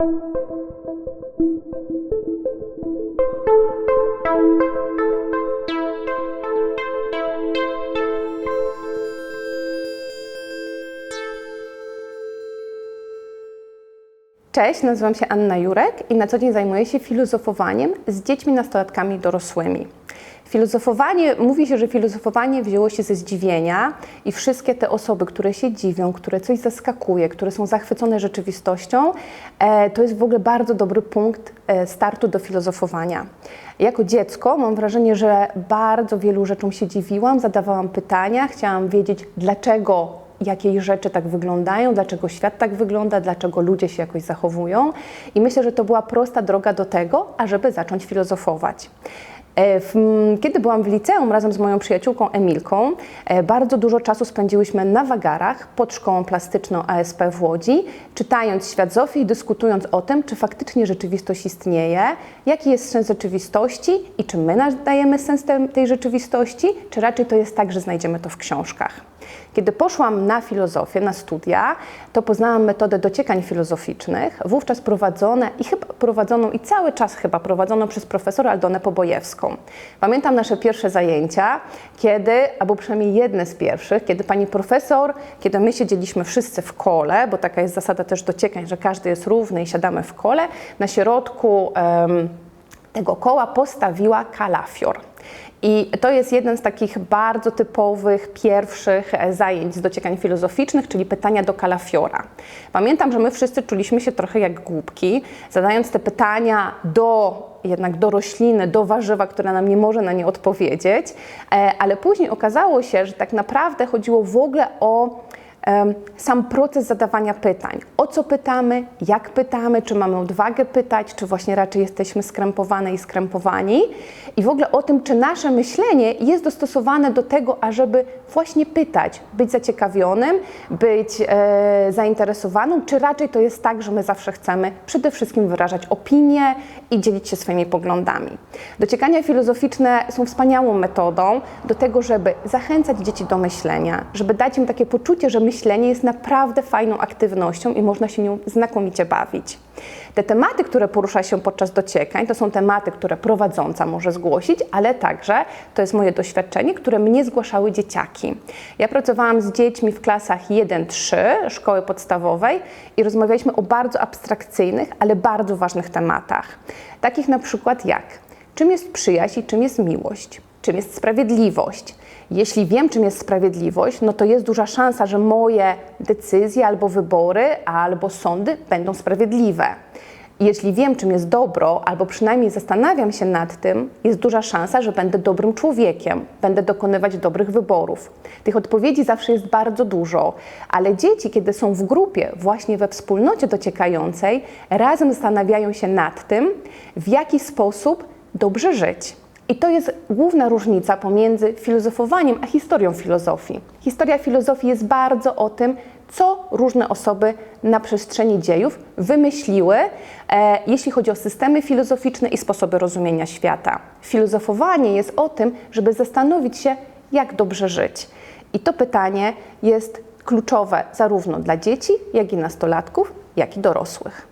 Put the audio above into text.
Thank you. Cześć, nazywam się Anna Jurek i na co dzień zajmuję się filozofowaniem z dziećmi, nastolatkami dorosłymi. Filozofowanie, mówi się, że filozofowanie wzięło się ze zdziwienia i wszystkie te osoby, które się dziwią, które coś zaskakuje, które są zachwycone rzeczywistością, e, to jest w ogóle bardzo dobry punkt e, startu do filozofowania. Jako dziecko mam wrażenie, że bardzo wielu rzeczom się dziwiłam, zadawałam pytania, chciałam wiedzieć, dlaczego jakiej rzeczy tak wyglądają, dlaczego świat tak wygląda, dlaczego ludzie się jakoś zachowują. I myślę, że to była prosta droga do tego, ażeby zacząć filozofować. E, kiedy byłam w liceum razem z moją przyjaciółką Emilką, e, bardzo dużo czasu spędziłyśmy na wagarach pod szkołą plastyczną ASP w Łodzi, czytając świat Zofii i dyskutując o tym, czy faktycznie rzeczywistość istnieje, jaki jest sens rzeczywistości i czy my nadajemy sens te, tej rzeczywistości, czy raczej to jest tak, że znajdziemy to w książkach. Kiedy poszłam na filozofię, na studia, to poznałam metodę dociekań filozoficznych, wówczas prowadzone i chyba prowadzoną i cały czas chyba prowadzoną przez profesor Aldonę Pobojewską. Pamiętam nasze pierwsze zajęcia, kiedy, albo przynajmniej jedne z pierwszych, kiedy pani profesor, kiedy my siedzieliśmy wszyscy w kole, bo taka jest zasada też dociekań, że każdy jest równy i siadamy w kole, na środku em, tego koła postawiła kalafior. I to jest jeden z takich bardzo typowych, pierwszych e, zajęć z dociekań filozoficznych, czyli pytania do kalafiora. Pamiętam, że my wszyscy czuliśmy się trochę jak głupki, zadając te pytania do jednak do rośliny, do warzywa, które nam nie może na nie odpowiedzieć, e, ale później okazało się, że tak naprawdę chodziło w ogóle o sam proces zadawania pytań. O co pytamy, jak pytamy, czy mamy odwagę pytać, czy właśnie raczej jesteśmy skrępowane i skrępowani. I w ogóle o tym, czy nasze myślenie jest dostosowane do tego, ażeby właśnie pytać, być zaciekawionym, być e, zainteresowanym, czy raczej to jest tak, że my zawsze chcemy przede wszystkim wyrażać opinie i dzielić się swoimi poglądami. Dociekania filozoficzne są wspaniałą metodą do tego, żeby zachęcać dzieci do myślenia, żeby dać im takie poczucie, że myślenie jest naprawdę fajną aktywnością i można się nią znakomicie bawić. Te tematy, które porusza się podczas dociekań, to są tematy, które prowadząca może zgłosić, ale także to jest moje doświadczenie, które mnie zgłaszały dzieciaki. Ja pracowałam z dziećmi w klasach 1-3 szkoły podstawowej i rozmawialiśmy o bardzo abstrakcyjnych, ale bardzo ważnych tematach. Takich na przykład jak czym jest przyjaźń i czym jest miłość, czym jest sprawiedliwość. Jeśli wiem, czym jest sprawiedliwość, no to jest duża szansa, że moje decyzje albo wybory, albo sądy będą sprawiedliwe. Jeśli wiem, czym jest dobro, albo przynajmniej zastanawiam się nad tym, jest duża szansa, że będę dobrym człowiekiem, będę dokonywać dobrych wyborów. Tych odpowiedzi zawsze jest bardzo dużo, ale dzieci, kiedy są w grupie, właśnie we wspólnocie dociekającej, razem zastanawiają się nad tym, w jaki sposób dobrze żyć. I to jest główna różnica pomiędzy filozofowaniem a historią filozofii. Historia filozofii jest bardzo o tym, co różne osoby na przestrzeni dziejów wymyśliły, e, jeśli chodzi o systemy filozoficzne i sposoby rozumienia świata. Filozofowanie jest o tym, żeby zastanowić się, jak dobrze żyć. I to pytanie jest kluczowe zarówno dla dzieci, jak i nastolatków, jak i dorosłych.